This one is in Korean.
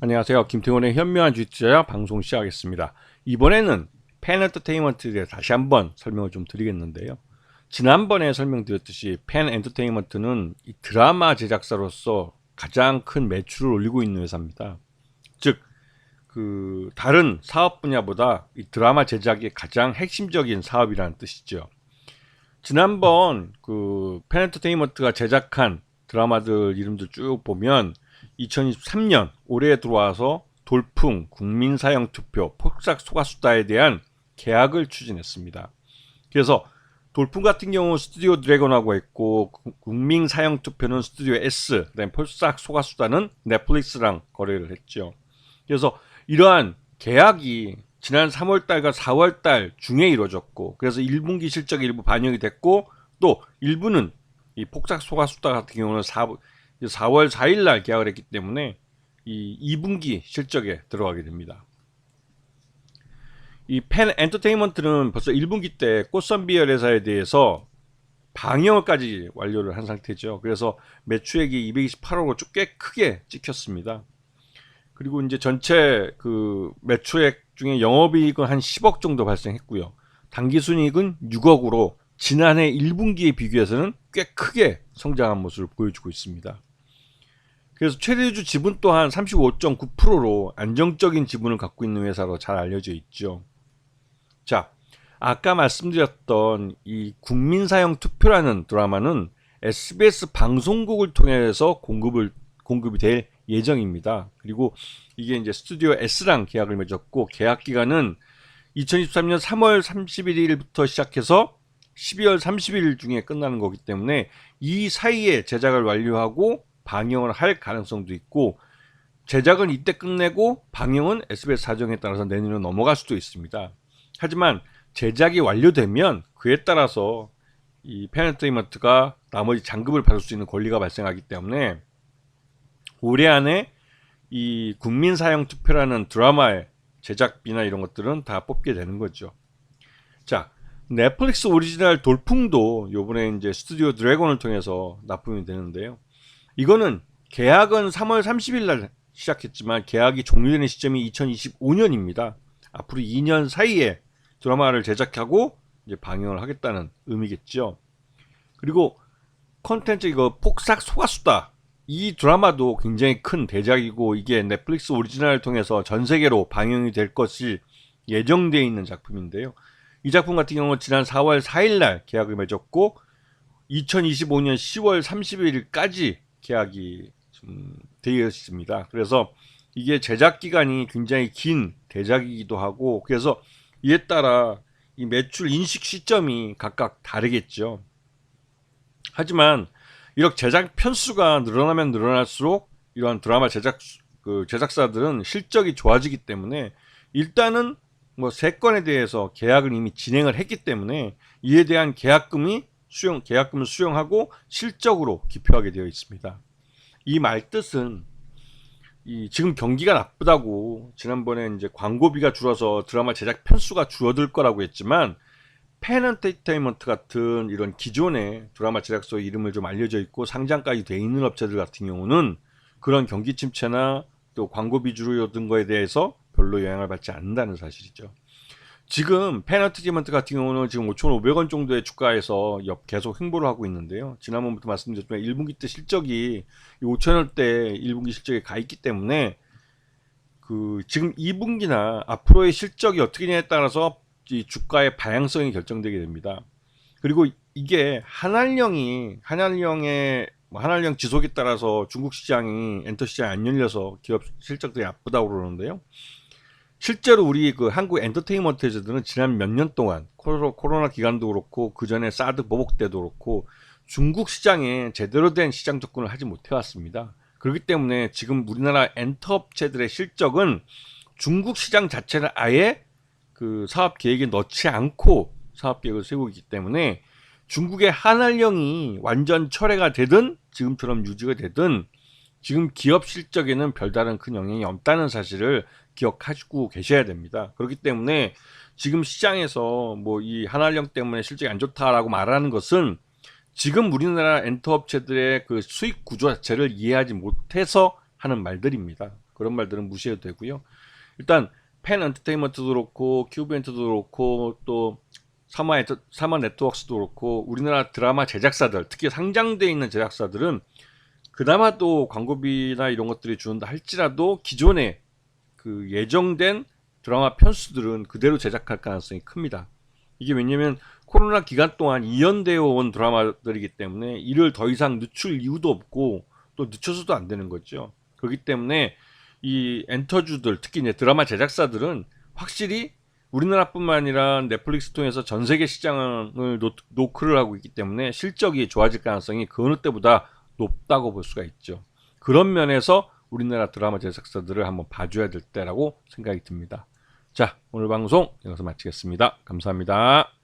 안녕하세요. 김태훈의 현명한 주식투자 방송 시작하겠습니다. 이번에는 팬 엔터테인먼트에 대해 다시 한번 설명을 좀 드리겠는데요. 지난번에 설명드렸듯이 팬 엔터테인먼트는 이 드라마 제작사로서 가장 큰 매출을 올리고 있는 회사입니다. 즉, 그 다른 사업 분야보다 이 드라마 제작이 가장 핵심적인 사업이라는 뜻이죠. 지난번 그 팬 엔터테인먼트가 제작한 드라마들 이름들 쭉 보면 2023년 올해에 들어와서 돌풍, 국민사형 투표, 폭삭 소가수다에 대한 계약을 추진했습니다. 그래서 돌풍 같은 경우 스튜디오 드래곤하고 했고 국민 사형 투표는 스튜디오 S, 그다음에 폭삭 소가수다는 넷플릭스랑 거래를 했죠. 그래서 이러한 계약이 지난 3월달과 4월달 중에 이루어졌고 그래서 1분기 실적이 일부 반영이 됐고 또 일부는 이 폭삭 소가수다 같은 경우는 4, 4월 4일 날 계약을 했기 때문에 이 2분기 실적에 들어가게 됩니다. 이 펜 엔터테인먼트는 벌써 1분기 때 꽃선비열 회사에 대해서 방영을까지 완료를 한 상태죠. 그래서 매출액이 228억으로 꽤 크게 찍혔습니다. 그리고 이제 전체 그 매출액 중에 영업이익은 한 10억 정도 발생했고요. 당기순이익은 6억으로 지난해 1분기에 비교해서는 꽤 크게 성장한 모습을 보여주고 있습니다. 그래서 최대주 지분 또한 35.9%로 안정적인 지분을 갖고 있는 회사로 잘 알려져 있죠. 자, 아까 말씀드렸던 이 국민사형 투표라는 드라마는 SBS 방송국을 통해서 공급을 공급이 될 예정입니다. 그리고 이게 이제 스튜디오 S랑 계약을 맺었고 계약 기간은 2023년 3월 31일부터 시작해서 12월 30일 중에 끝나는 거기 때문에 이 사이에 제작을 완료하고 방영을 할 가능성도 있고 제작은 이때 끝내고 방영은 SBS 사정에 따라서 내년으로 넘어갈 수도 있습니다. 하지만 제작이 완료되면 그에 따라서 이 페네트리먼트가 나머지 잔급을 받을 수 있는 권리가 발생하기 때문에 올해 안에 이 국민사형 투표라는 드라마의 제작비나 이런 것들은 다 뽑게 되는 거죠. 자, 넷플릭스 오리지널 돌풍도 요번에 이제 스튜디오 드래곤을 통해서 납품이 되는데요. 이거는 계약은 3월 30일 날 시작했지만 계약이 종료되는 시점이 2025년입니다. 앞으로 2년 사이에 드라마를 제작하고 이제 방영을 하겠다는 의미겠죠. 그리고 컨텐츠 이거 폭삭 소가수다. 이 드라마도 굉장히 큰 대작이고 이게 넷플릭스 오리지널을 통해서 전 세계로 방영이 될 것이 예정되어 있는 작품인데요. 이 작품 같은 경우는 지난 4월 4일 날 계약을 맺었고 2025년 10월 31일까지 계약이 좀 되어 있습니다. 그래서 이게 제작 기간이 굉장히 긴 대작이기도 하고 그래서 이에 따라 이 매출 인식 시점이 각각 다르겠죠. 하지만 이렇게 제작 편수가 늘어나면 늘어날수록 이러한 드라마 제작 그 제작사들은 실적이 좋아지기 때문에 일단은 뭐 세 건에 대해서 계약을 이미 진행을 했기 때문에 이에 대한 계약금이 수용 계약금을 수용하고 실적으로 기표하게 되어 있습니다. 이 말 뜻은 이 지금 경기가 나쁘다고 지난번에 이제 광고비가 줄어서 드라마 제작 편수가 줄어들 거라고 했지만 팬 엔터테인먼트 같은 이런 기존의 드라마 제작소 이름을 좀 알려져 있고 상장까지 돼 있는 업체들 같은 경우는 그런 경기 침체나 또 광고비 줄어든 거에 대해서 별로 영향을 받지 않는다는 사실이죠. 지금 페너티지먼트 같은 경우는 지금 5,500원 정도의 주가에서 계속 횡보를 하고 있는데요. 지난번부터 말씀드렸지만 1분기 때 실적이 5,000원대 1분기 실적에 가 있기 때문에 그 지금 2분기나 앞으로의 실적이 어떻게 되냐에 따라서 이 주가의 방향성이 결정되게 됩니다. 그리고 이게 한알령이 한알령의 뭐 한알령 지속에 따라서 중국 시장이 엔터 시장이 안 열려서 기업 실적들이 나쁘다고 그러는데요. 실제로 우리 그 한국 엔터테인먼트 회사들은 지난 몇 년 동안 코로나 기간도 그렇고 그 전에 사드 보복 때도 그렇고 중국 시장에 제대로 된 시장 접근을 하지 못해 왔습니다. 그렇기 때문에 지금 우리나라 엔터 업체들의 실적은 중국 시장 자체를 아예 그 사업 계획에 넣지 않고 사업 계획을 세우고 있기 때문에 중국의 한알령이 완전 철회가 되든 지금처럼 유지가 되든 지금 기업 실적에는 별다른 큰 영향이 없다는 사실을 기억하시고 계셔야 됩니다. 그렇기 때문에 지금 시장에서 뭐 이 한알령 때문에 실적이 안 좋다라고 말하는 것은 지금 우리나라 엔터 업체들의 그 수익 구조 자체를 이해하지 못해서 하는 말들입니다. 그런 말들은 무시해도 되고요. 일단 펜 엔터테인먼트도 그렇고 큐브 엔터도 그렇고 또 사마 엔터, 사마 네트워크스도 그렇고 우리나라 드라마 제작사들 특히 상장돼 있는 제작사들은 그나마 또 광고비나 이런 것들이 준다 할지라도 기존에 그 예정된 드라마 편수들은 그대로 제작할 가능성이 큽니다. 이게 왜냐면 코로나 기간 동안 이연되어 온 드라마들이기 때문에 이를 더 이상 늦출 이유도 없고 또 늦춰서도 안 되는 거죠. 그렇기 때문에 이 엔터주들 특히 이제 드라마 제작사들은 확실히 우리나라뿐만 아니라 넷플릭스 통해서 전 세계 시장을 노, 노크를 하고 있기 때문에 실적이 좋아질 가능성이 그 어느 때보다 높다고 볼 수가 있죠. 그런 면에서 우리나라 드라마 제작사들을 한번 봐줘야 될 때라고 생각이 듭니다. 자, 오늘 방송 여기서 마치겠습니다. 감사합니다.